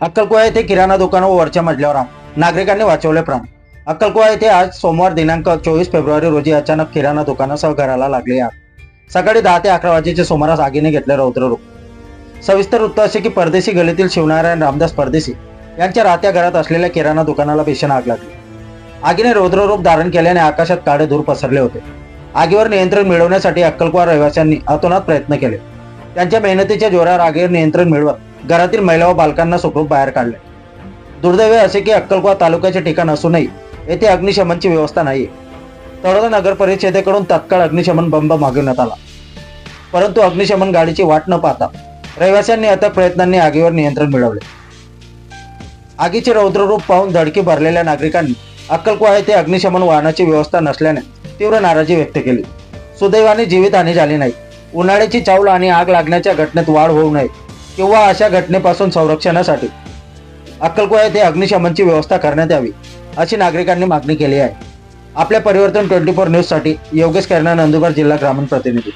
अक्कलकोवा येथे किराणा दुकान व वरच्या मजल्यावर नागरिकांनी वाचवले प्राण अक्कलकोवा येथे आज सोमवार दिनांक चोवीस फेब्रुवारी रोजी अचानक किराणा दुकानासह घराला लागली आग. सकाळी दहा ते अकरा वाजेच्या सुमारास आगीने घेतले रौद्ररूप सविस्तर वृत्त असे की परदेशी गलीतील शिवनारायण रामदास परदेशी यांच्या राहत्या घरात असलेल्या किराणा दुकानाला भीषण आग लागली. आगीने रौद्ररूप धारण केल्याने आकाशात काळे धूर पसरले होते. आगीवर नियंत्रण मिळवण्यासाठी अक्कलकोवा रहिवाशांनी अतोनात प्रयत्न केले. त्यांच्या मेहनतीच्या जोरावर आगीवर नियंत्रण मिळवत घरातील महिला व बालकांना सुखरूप बाहेर काढले. दुर्दैवी असे की अक्कलकोवा तालुक्याचे ठिकाण असूनही येथे अग्निशमनची व्यवस्था नाही तळोदा नगर परिषदेकडून तत्काळ अग्निशमन बंब मागवण्यात आला. परंतु अग्निशमन गाडीची वाट न पाहता रहिवाशांनी अथक प्रयत्नांनी आगीवर नियंत्रण मिळवले. आगीचे रौद्ररूप पाहून धडकी भरलेल्या नागरिकांनी अक्कलकुवा येथे अग्निशमन वाहनाची व्यवस्था नसल्याने तीव्र नाराजी व्यक्त केली. सुदैवाने जीवितहानी झाली नाही. उन्हाळ्याची चावल आणि आग लागण्याच्या घटनेत वाढ होऊ नये किंवा अशा घटनेपासून संरक्षणासाठी. अक्कलकोवा येथे अग्निशमनची व्यवस्था करण्यात यावी अशी नागरिकांनी मागणी केली आहे. आपल्या परिवर्तन ट्वेंटी फोर न्यूजसाठी योगेश कर्णा नंदुरबार जिल्हा ग्रामीण प्रतिनिधी.